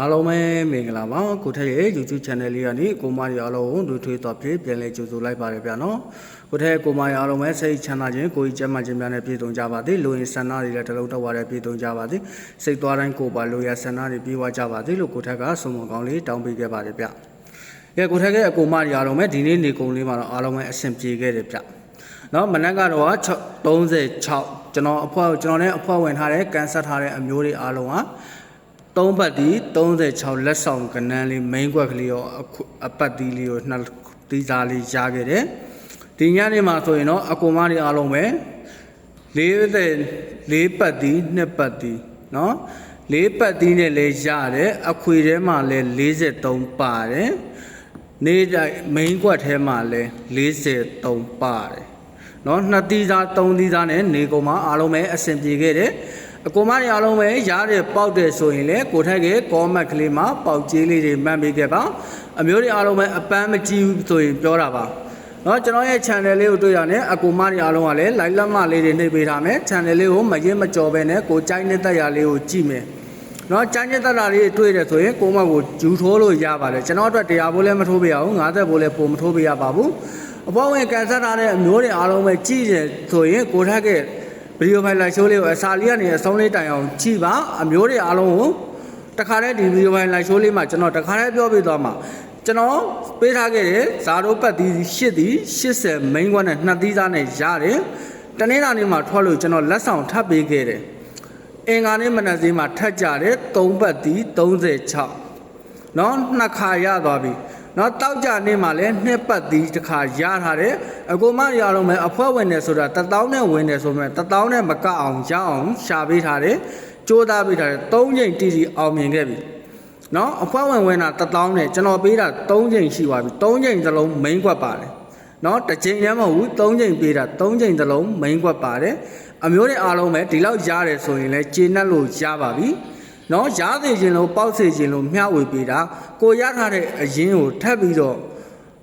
အားလုံးပဲမင်္ဂလာပါကိုထက်ရဲ့ YouTube channel လေးကနေကိုမရီအားလုံးကိုလူထွေးတော့ဖြစ်ပြန်လဲကြိုဆိုလိုက်ပါတယ်ဗျာနော်ကိုထက်ကိုမရီအားလုံးပဲစိတ်ချမ်းသာခြင်းကိုယ်ကြီးကျန်းမာခြင်းများနဲ့ပြည့်စုံကြပါစေလူရင်ဆန္ဒတွေလည်းတစ်လုံးတစ်ဝါလည်းပြည့်စုံကြပါစေစိတ်သွားတိုင်းကိုယ်ပါလူရဆန္ဒတွေပြည့်ဝကြပါစေလို့ကိုထက်ကဆုမွန်ကောင်းလေးတောင်းပေးခဲ့ပါတယ်ဗျကဲကိုထက်ရဲ့အကိုမရီအားလုံးပဲဒီနေ့နေကုန်လေးမှာတော့အားလုံးပဲအဆင်ပြေခဲ့တယ်ဗျနော်မနက်ကတော့36ကျွန်တော်အဖွဲ့ကျွန်တော်နဲ့အဖွဲ့ဝင်ထားတဲ့ကန်ဆက်ထားတဲ့အမျိုးတွေအားလုံးဟာ သုံးပတ်ဒီ36လက်ဆောင်ကနန်းလေး main ကွက်ကလေးရောအခုအပတ်ဒီလေးကိုနှစ်သီးစားလေးရခဲ့တယ်ဒီညနေမှာဆိုရင်တော့အကူမတွေအားလုံးပဲလေးတဲ့လေးပတ်ဒီနှစ်ပတ်ဒီနော်လေးပတ်ဒီနဲ့လည်းရတယ်အခွေထဲမှာလည်း43ပါတယ်နေတိုင်း main ကွက်ထဲမှာလည်း43ပါတယ်နော်နှစ်သီးသားသုံးသီးသားနဲ့နေကုန်မှာအားလုံးပဲအဆင်ပြေခဲ့တယ် အကူမတွေအားလုံးပဲရားတယ်ပေါက်တယ်ဆိုရင်လေကိုထက်ကကောမက်ကလေးမှာပေါက်ကြီးလေးတွေမှန်ပေးခဲ့ပါအမျိုးတွေအားလုံးပဲအပန်းမကြည့်ဘူးဆိုရင်ပြောတာပါနော်ကျွန်တော်ရဲ့ channel လေးကိုတွေ့ရတယ်အကူမတွေအားလုံးကလည်း like လက်မလေးတွေနှိပ်ပေးထားမယ် channel လေးကိုမရင်မကြော်ပဲနဲ့ကိုကြိုက်နေတဲ့ရာလေးကိုကြည့်မယ်နော်ကြိုက်နေတဲ့ရာလေးတွေ့တယ်ဆိုရင်ကိုမကိုဂျူထိုးလို့ရပါတယ်ကျွန်တော်အတွက်တရားဘိုးလည်းမထိုးပေးရဘူး90ဘိုးလည်းပုံမထိုးပေးရပါဘူးအပေါ်ဝင်ကန်ဆက်ထားတဲ့အမျိုးတွေအားလုံးပဲကြည့်တယ်ဆိုရင်ကိုထက်က ဗီဒီယိုဖိုင်လိုက်ရှိုးလေးကိုအစာလေးကနေအဆုံးလေးတိုင်အောင်ကြည့်ပါအမျိုးတွေအားလုံးကိုတခါတည်းဒီဗီဒီယိုဖိုင်လိုက်ရှိုးလေးမှာကျွန်တော်တခါတည်းပြောပြသွားမှာကျွန်တော်ပေးထားခဲ့တဲ့ဇာတို့ပတ်သီး8သီး80 main ကွက်နဲ့2သီးသားနဲ့ရတယ်တနေ့လာနေ့မှာထွက်လို့ကျွန်တော်လက်ဆောင်ထပ်ပေးခဲ့တယ်အင်္ဂါနေ့မနက်စည်းမှာထပ်ကြတယ်3ပတ်သီး36နော်နှစ်ခါရသွားပြီ နော်တောက်ကြနေမှာလဲနှစ်ပတ်သီးတစ်ခါရထားတယ်အကူမရအောင်မယ်အဖွဲဝင်တယ်ဆိုတာတထောင်းနဲ့ဝင်တယ်ဆိုမှတထောင်းနဲ့မကအောင်ရအောင်ရှာပေးထားတယ်ကြိုးသားပေးထားတယ်၃ချိန်တီတီအောင်မြင်ခဲ့ပြီနော်အဖွဲဝင်ဝင်တာတထောင်းနဲ့ကျွန်တော်ပေးတာ၃ချိန်ရှိပါပြီ၃ချိန်သလုံး main ကွက်ပါတယ်နော်တစ်ချိန်လည်းမဟုတ်ဘူး၃ချိန်ပေးတာ၃ချိန်သလုံး main ကွက်ပါတယ်အမျိုးတွေအားလုံးပဲဒီလောက်ရတယ်ဆိုရင်လဲကျေနပ်လို့ရပါပြီ နော်ရားသေးခြင်းလို့ပေါက်စေခြင်းလို့မျှဝေပေးတာကိုရထားတဲ့အရင်ကိုထပ်ပြီးတော့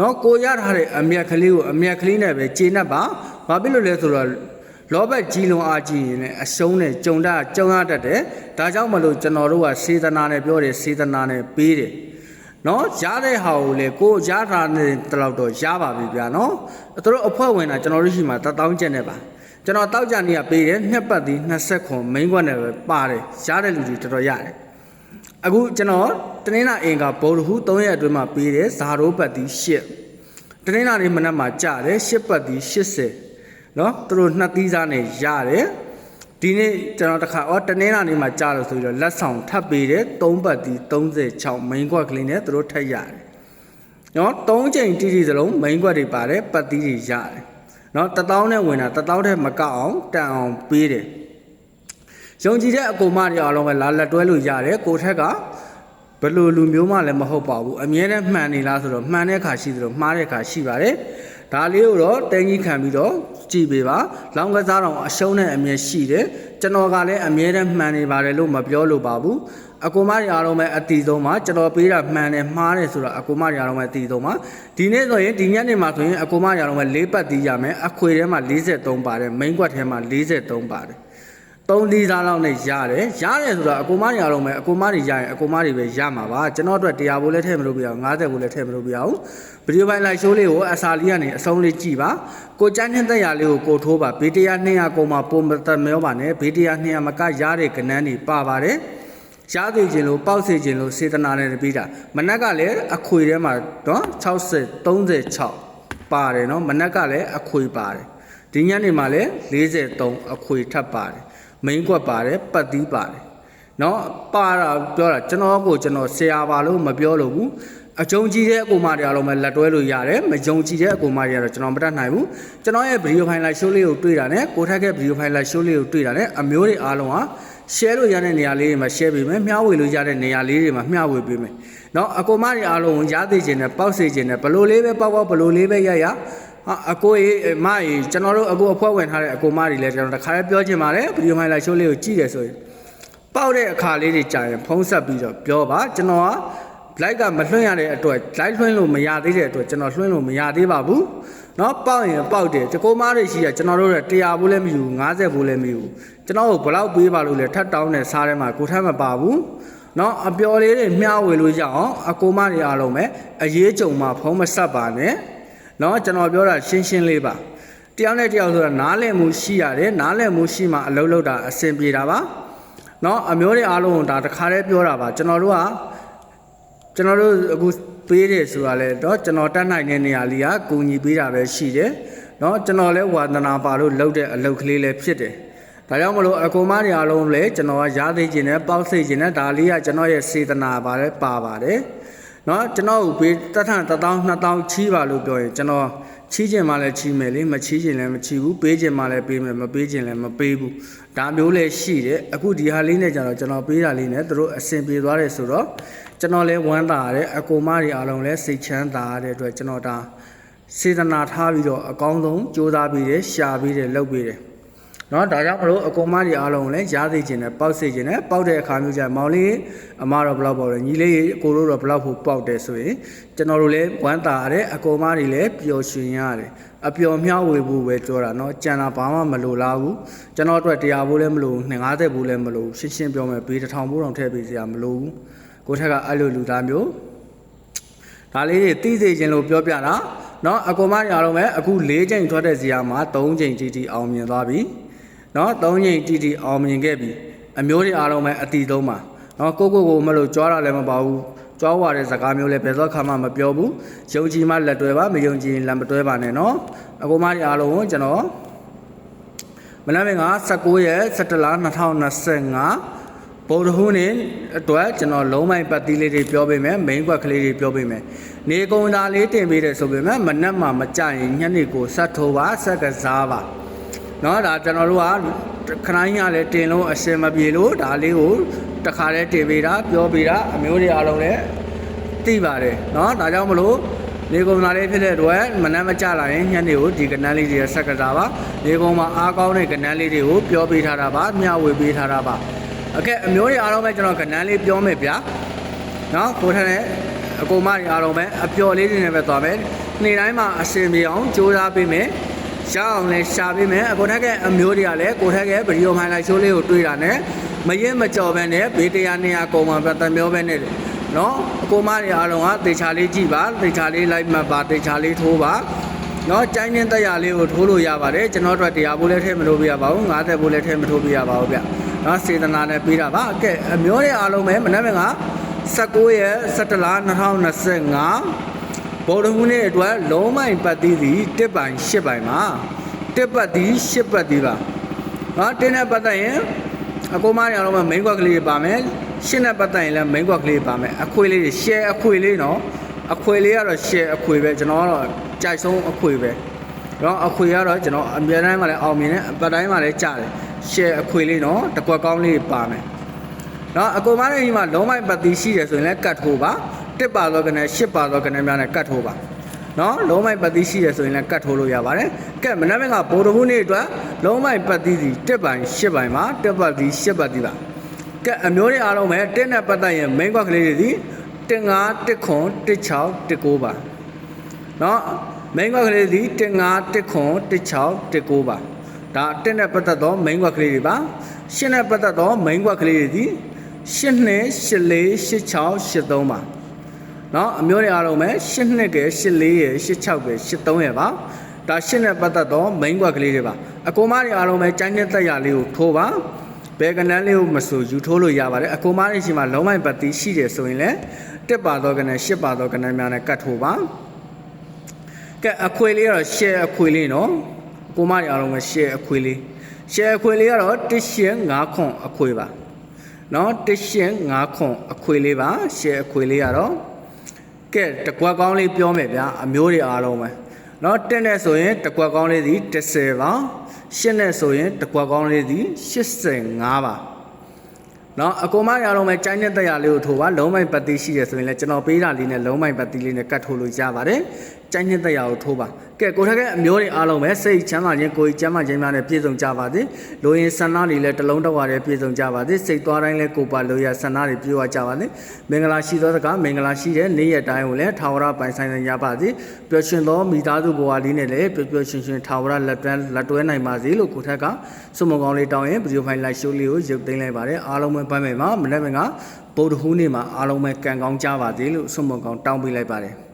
နော်ကိုရထားတဲ့အမျက်ကလေးကိုအမျက်ကလေးနဲ့ပဲကျေနပ်ပါဘာဖြစ်လို့လဲဆိုတော့လောဘကြီးလွန်အားကြီးရင်လည်းအရှုံးနဲ့ကြုံတာကြုံရတတ်တယ်ဒါကြောင့်မလို့ကျွန်တော်တို့ကစေတနာနဲ့ပြောတယ်စေတနာနဲ့ပေးတယ်နော်ရတဲ့ဟာကိုလေကိုရထားတဲ့တလောက်တော့ရပါပြီဗျာနော်သူတို့အဖွဲ့ဝင်တာကျွန်တော်တို့ရှိမှာတထောင်းကျက်နေပါ ကျွန်တော်တောက်ကြနေရပေးတယ်နှစ်ပတ်ဒီ20ခွန် main ကွက်နဲ့ပဲပါတယ်ရတဲ့လူတွေတော်တော်ရတယ်အခုကျွန်တော်တနင်္လာအင်္ဂါဗုဒ္ဓဟူး3ရက်အတွင်းမှာပေးတယ်ဇာရိုးပတ်ဒီ8တနင်္လာနေ့မနက်မှာကြတယ်8ပတ်ဒီ80နော်သူတို့နှစ်သီးစားနဲ့ရတယ်ဒီနေ့ကျွန်တော်တခါအော်တနင်္လာနေ့မှာကြားလို့ဆိုပြီးတော့လက်ဆောင်ထပ်ပေးတယ်3ပတ်ဒီ36 main ကွက်ကလေးနဲ့သူတို့ထပ်ရတယ်နော်3ချိန်တိတိစလုံး main ကွက်တွေပါတယ်ပတ်သီးတွေရတယ် နော်တထောင်းနဲ့ဝင်တာတထောင်းနဲ့မကောက်အောင်တန်အောင်ပေးတယ်ယုံကြည်တဲ့အကူမတွေအားလုံးပဲလာလက်တွဲလို့ရတယ်ကိုထက်ကဘယ်လိုလူမျိုးမှလည်းမဟုတ်ပါဘူးအမြဲတမ်းမှန်နေလားဆိုတော့မှန်တဲ့ခါရှိသလိုမှားတဲ့ခါရှိပါတယ်ဒါလေးကိုတော့တင်းကြီးခံပြီးတော့ကြည်ပေးပါလောင်းကစားတော်အရှုံးနဲ့အမြဲရှိတယ်ကျွန်တော်ကလည်းအမြဲတမ်းမှန်နေပါတယ်လို့မပြောလို့ပါဘူး အကူမတွေအားလုံးပဲအတီဆုံးပါကျွန်တော်ပေးတာမှန်တယ်မှားတယ်ဆိုတော့အကူမတွေအားလုံးပဲအတီဆုံးပါဒီနေ့ဆိုရင်ဒီညနေမှာဆိုရင်အကူမတွေအားလုံးပဲ၄ပတ်တီးရမယ်အခွေထဲမှာ43ပါတယ် main ကွက်ထဲမှာ43ပါတယ်သုံးသီးသားလောက်နဲ့ရတယ်ရတယ်ဆိုတော့အကူမတွေအားလုံးပဲအကူမတွေရရင်အကူမတွေပဲရမှာပါကျွန်တော်အတွက်တရားဘိုးလည်းထည့်မလို့ပြအောင်90ဘိုးလည်းထည့်မလို့ပြအောင်ဗီဒီယိုပိုင်းလိုက်ရှိုးလေးကိုအစာလေးကနေအဆုံးလေးကြည့်ပါကိုကြိုင်းတဲ့သက်ရလေးကိုကိုထိုးပါဘေးတရား200ကုန်မှာပုံမတမျောပါနဲ့ဘေးတရား200မကရတဲ့ကနန်းတွေပါပါတယ် ရသေးခြင်းလို့ပေါက်စေခြင်းလို့စေတနာနဲ့ပြီးတာမနက်ကလည်းအခွေထဲမှာနော်60 36ပါတယ်နော်မနက်ကလည်းအခွေပါတယ်ဒီညနေမှာလည်း43အခွေထပ်ပါတယ်မိန်ကွက်ပါတယ်ပတ်သီးပါတယ်နော်ပါတာပြောတာကျွန်တော်ကိုကျွန်တော်ဆရာပါလို့မပြောလို့ဘူးအကြုံကြည့်တဲ့အကူမတွေအားလုံးပဲလက်တွဲလို့ရတယ်မယုံကြည်တဲ့အကူမတွေကတော့ကျွန်တော်မတတ်နိုင်ဘူးကျွန်တော်ရဲ့ဗီဒီယိုဖိုင်လိုက်ရှိုးလေးကိုတွေ့တာနဲ့ကိုထက်ကဗီဒီယိုဖိုင်လိုက်ရှိုးလေးကိုတွေ့တာနဲ့အမျိုးတွေအားလုံးဟာ share လို့ရတဲ့နေရာလေးတွေမှာ share ပေးမယ်မျှဝေလို့ရတဲ့နေရာလေးတွေမှာမျှဝေပေးမယ်เนาะအကူမတွေအားလုံးကိုရသေးခြင်းနဲ့ပေါက်စေခြင်းနဲ့ဘလို့လေးပဲပေါက်ပေါက်ဘလို့လေးပဲရရဟာအကိုကြီးမကြီးကျွန်တော်တို့အကိုအဖွဲ့ဝင်ထားတဲ့အကိုမတွေလည်းကျွန်တော်တခါလေးပြောချင်ပါတယ်ဗီဒီယိုဖိုင်လိုက်ရှိုးလေးကိုကြည့်တယ်ဆိုရင်ပေါက်တဲ့အခါလေးတွေကြာရင်ဖုံးဆက်ပြီးတော့ပြောပါကျွန်တော်က live ကမလွှင့်ရတဲ့အတွက် live လွှင့်လို့မရသေးတဲ့အတွက်ကျွန်တော်လွှင့်လို့မရသေးပါဘူးเนาะပေါက်ရင်ပေါက်တယ်တကိုမားတွေရှိရကျွန်တော်တို့က100ဘူးလည်းမယူ50ဘူးလည်းမယူ ကျွန်တော်တို့ဘလောက်ပေးပါလို့လဲထပ်တောင်းတဲ့စားထဲမှာကိုထပ်မပါဘူးနော်အပျော်လေးတွေမျှဝေလို့ရအောင်အကိုမတွေအားလုံးပဲအရေးကြုံမှာဖုံးမဆက်ပါနဲ့နော်ကျွန်တော်ပြောတာရှင်းရှင်းလေးပါတယောက်နဲ့တယောက်ဆိုတာနားလည်မှုရှိရတယ်နားလည်မှုရှိမှအလုပ်လုပ်တာအဆင်ပြေတာပါနော်အမျိုးတွေအားလုံးကိုဒါတခါတည်းပြောတာပါကျွန်တော်တို့ကကျွန်တော်တို့အခုပေးတယ်ဆိုတာလေတော့ကျွန်တော်တတ်နိုင်တဲ့နေရာလေးကကူညီပေးတာပဲရှိတယ်နော်ကျွန်တော်လည်းဝါသနာပါလို့လုပ်တဲ့အလုပ်ကလေးလည်းဖြစ်တယ် ဒါကြောင့်မလို့အကူမတွေအားလုံးလည်းကျွန်တော်ကရားသိခြင်းနဲ့ပေါက်စိတ်ခြင်းနဲ့ဒါလေးကကျွန်တော်ရဲ့စေတနာပါလဲပါပါတယ်เนาะကျွန်တော်ကိုပေးတထန်1000 2000ချီးပါလို့ပြောရင်ကျွန်တော်ချီးခြင်းမှလည်းချီးမယ်လေမချီးခြင်းလည်းမချီးဘူးပေးခြင်းမှလည်းပေးမယ်မပေးခြင်းလည်းမပေးဘူးဒါမျိုးလည်းရှိတယ်အခုဒီဟာလေးနဲ့ကျတော့ကျွန်တော်ပေးတာလေးနဲ့သူတို့အဆင်ပြေသွားတယ်ဆိုတော့ကျွန်တော်လည်းဝမ်းသာရတယ်အကူမတွေအားလုံးလည်းစိတ်ချမ်းသာရတဲ့အတွက်ကျွန်တော်ဒါစေတနာထားပြီးတော့အကောင်းဆုံးကြိုးစားပြီးတယ်ရှာပြီးတယ်လုပ်ပြီးတယ် เนาะဒါကြောင့်မလို့အကောင်မကြီးအားလုံးလည်းရားသိခြင်းနဲ့ပေါက်စေခြင်းနဲ့ပေါက်တဲ့အခါမျိုးကျမောင်လေးအမတော့ဘယ်လောက်ပေါက်လဲညီလေးအကိုတို့တော့ဘယ်လောက်ဖို့ပေါက်တယ်ဆိုရင်ကျွန်တော်တို့လည်းဝမ်းသာရတယ်အကောင်မကြီးလည်းပျော်ရွှင်ရတယ်အပျော်မျှဝေဖို့ပဲပြောတာเนาะကြံတာဘာမှမလိုလားဘူးကျွန်တော်အတွက်တရားဖို့လည်းမလိုဘူး250ဖို့လည်းမလိုဘူးရှင်းရှင်းပြောမယ်ဘေးတစ်ထောင်ဖို့တောင်ထည့်ပေးစရာမလိုဘူးကိုထက်ကအဲ့လိုလူသားမျိုး ဒါလေးတွေသိစေခြင်းလို့ပြောပြတာเนาะအကောင်မကြီးအားလုံးပဲအခု၄ချိန်ထွက်တဲ့ဇာတ်မှာ၃ချိန်တီတီအောင်မြင်သွားပြီ နော်သုံးချိန်တီတီအောင်မြင်ခဲ့ပြီအမျိုးတွေအားလုံးပဲအတီးဆုံးပါနော်ကိုကိုကိုမလို့ကြွားတာလည်းမပါဘူးကြွားဝါတဲ့စကားမျိုးလည်းဘယ်သောအခါမှမပြောဘူးယုံကြည်မှလက်တွဲပါမယုံကြည်ရင်လက်မတွဲပါနဲ့နော်အကိုမတွေအားလုံးကိုကျွန်တော်မနက်ဖြန်က19ရက်17လ2025ဗုဒ္ဓဟူးနေ့အတွက်ကျွန်တော်လုံးမိုင်ပတ်သီးလေးတွေပြောပေးမယ် main ကွက်ကလေးတွေပြောပေးမယ်နေကုံသားလေးတင်ပေးတယ်ဆိုပေမဲ့မနက်မှမကြရင်ညနေကိုဆက်ထိုးပါဆက်ကစားပါ เนาะဒါကျွန်တော်တို့ကခဏကြီးကလည်းတင်လို့အစင်မပြေလို့ဒါလေးကိုတခါတည်းတင်ပေးတာပြောပေးတာအမျိုးတွေအားလုံးလည်းသိပါတယ်เนาะဒါကြောင့်မလို့နေကုံသားလေးဖြစ်တဲ့အတွက်မနက်မကြလာရင်ညနေကိုဒီကနန်းလေးတွေဆက်ကစားပါနေကုံမှာအားကောင်းတဲ့ကနန်းလေးတွေကိုပြောပေးထားတာပါမျှဝေပေးထားတာပါ โอเคအမျိုးတွေအားလုံးပဲကျွန်တော်ကဏ္ဍလေးပြောမယ်ဗျာเนาะကိုထက်နဲ့အကူမတွေအားလုံးပဲအပျော်လေးတွေနဲ့ပဲသွားမယ်နေ့တိုင်းမှာအစင်ပြေအောင်ကြိုးစားပေးမယ် ရှားအောင်လဲရှားပေးမယ်ကိုထက်ကအမျိုးတွေကလည်းကိုထက်ကဗီဒီယိုမိုင်းလိုက်ရှိုးလေးကိုတွေးတာနဲ့မရင်မကြော်ပဲနဲ့ဘေးတရားနေရာကုံမှာပြတ်တမျောပဲနဲ့နော်အကိုမတွေအားလုံးကတေချာလေးကြည့်ပါတေချာလေးလိုက်မှတ်ပါတေချာလေးထိုးပါနော်ကြိုင်းချင်းတက်ရလေးကိုထိုးလို့ရပါတယ်ကျွန်တော်တို့တရားဘူးလည်းထည့်မလို့ပြရပါဘူး90ဘူးလည်းထည့်မထိုးပြရပါဘူးဗျနော်စေတနာနဲ့ပေးတာပါအကဲအမျိုးတွေအားလုံးပဲမနေ့က19ရက်17လ2025 ဗုဒ္ဓဟူးနေ့အတွက်လုံးမိုင်ပတ်သီးသည်တစ်ပိုင်8ပိုင်မှာတစ်ပတ်သည်8ပတ်သည်ပါနော်တင်းနဲ့ပတ်သက်ရင်အကူမတွေအားလုံးပဲမိန်းကွက်ကလေးတွေပါမယ်ရှင်းနဲ့ပတ်သက်ရင်လည်းမိန်းကွက်ကလေးပါမယ်အခွေလေးတွေ share အခွေလေးနော်အခွေလေးကတော့ share အခွေပဲကျွန်တော်ကတော့ကြိုက်ဆုံးအခွေပဲနော်အခွေကတော့ကျွန်တော်အမြဲတမ်းမှလည်းအောင်မြင်တယ်အပတ်တိုင်းမှလည်းကြားတယ် share အခွေလေးနော်တကွက်ကောင်းလေးပါမယ်နော်အကူမတွေဒီမှာလုံးမိုက်ပတ်သီးရှိတယ်ဆိုရင်လည်းကတ်ထိုးပါ တစ်ပါတော့ကနေရှစ်ပါတော့ကနေများနဲ့ကတ်ထိုးပါနော်လုံးမိုက်ပတ်သီးရှိရဆိုရင်လည်းကတ်ထိုးလို့ရပါတယ်ကဲမနက်ဖြန်ကဗိုလ်တော်ဘူးနေ့အတွက်လုံးမိုက်ပတ်သီးစီတက်ပိုင်ရှစ်ပိုင်မှာတက်ပတ်သီးရှစ်ပတ်သီးပါကဲအမျိုးတွေအားလုံးပဲတက်နဲ့ပတ်သက်ရင် main ကွက်ကလေးတွေစီတက်5တက်ခွန်တက်6တက်9ပါနော် main ကွက်ကလေးစီတက်5တက်ခွန်တက်6တက်9ပါဒါတက်နဲ့ပတ်သက်တော့ main ကွက်ကလေးတွေပါရှင်းနဲ့ပတ်သက်တော့ main ကွက်ကလေးတွေစီရှင်းနဲ့ရှစ်လေးရှစ်6ရှစ်3ပါ နော်အမျိုးတွေအားလုံးပဲ၈နှစ်ကဲ၈၄ရယ်၈၆ပဲ၈၃ရယ်ပါဒါ၈နဲ့ပတ်သက်သော main ကွက်ကလေးတွေပါအကူမတွေအားလုံးပဲကျန်းကျက်သက်ရလေးကိုထိုးပါဘယ်ကနန်းလေးကိုမဆိုယူထိုးလို့ရပါတယ်အကူမတွေရှိမှလုံးမိုက်ပတ်တိရှိတယ်ဆိုရင်လည်းတက်ပါသောကနန်း၈ပါသောကနန်းများနဲ့ကတ်ထိုးပါကဲအခွေလေးကတော့ share အခွေလေးနော်အကူမတွေအားလုံးပဲ share အခွေလေး share အခွေလေးကတော့1ရှင်း9ခွန်အခွေပါနော်တရှင်9ခွန်အခွေလေးပါ share အခွေလေးကတော့ ကဲတကွက်ကောင်းလေးပြောမယ်ဗျာအမျိုးတွေအားလုံးပဲเนาะတက်နဲ့ဆိုရင်တကွက်ကောင်းလေးစီ30ပါရှစ်နဲ့ဆိုရင်တကွက်ကောင်းလေးစီ85ပါเนาะအကုန်မရအောင်ပဲကျိုင်းတဲ့တက်ရလေးကိုထိုးပါလုံးမိုင်ပတ်တိရှိတယ်ဆိုရင်လည်းကျွန်တော်ပေးတာလေးနဲ့လုံးမိုင်ပတ်တိလေးနဲ့ကတ်ထိုးလို့ရပါတယ် ကြိုက်နှစ်သက်ရာကိုထိုးပါကဲကိုထက်ကအမျိုးတွေအားလုံးပဲစိတ်ချမ်းသာခြင်းကိုယ်ကြီးကျမ်းမာခြင်းများနဲ့ပြည့်စုံကြပါစေလိုရင်ဆန္ဒတွေလည်းတစ်လုံးတစ်ဝါတည်းပြည့်စုံကြပါစေစိတ်သွားတိုင်းလည်းကိုယ်ပါလိုရဆန္ဒတွေပြည့်ဝကြပါစေမင်္ဂလာရှိသောစကားမင်္ဂလာရှိတဲ့နေ့ရက်တိုင်းကိုလည်းထာဝရပိုင်ဆိုင်နိုင်ကြပါစေပျော်ရွှင်သောမိသားစုဘဝလေးနဲ့လည်းပျော်ပျော်ရွှင်ရွှင်ထာဝရလက်တွဲလက်တွဲနိုင်ပါစေလို့ကိုထက်ကစုံမကောင်းလေးတောင်းရင်ဗီဒီယိုဖိုင်လိုက်ရှိုးလေးကိုရုပ်သိမ်းလိုက်ပါတယ်အားလုံးပဲပန်းမယ်မှာမနေ့ကဗုဒ္ဓဟူးနေ့မှာအားလုံးပဲကံကောင်းကြပါစေလို့စုံမကောင်းတောင်းပေးလိုက်ပါတယ်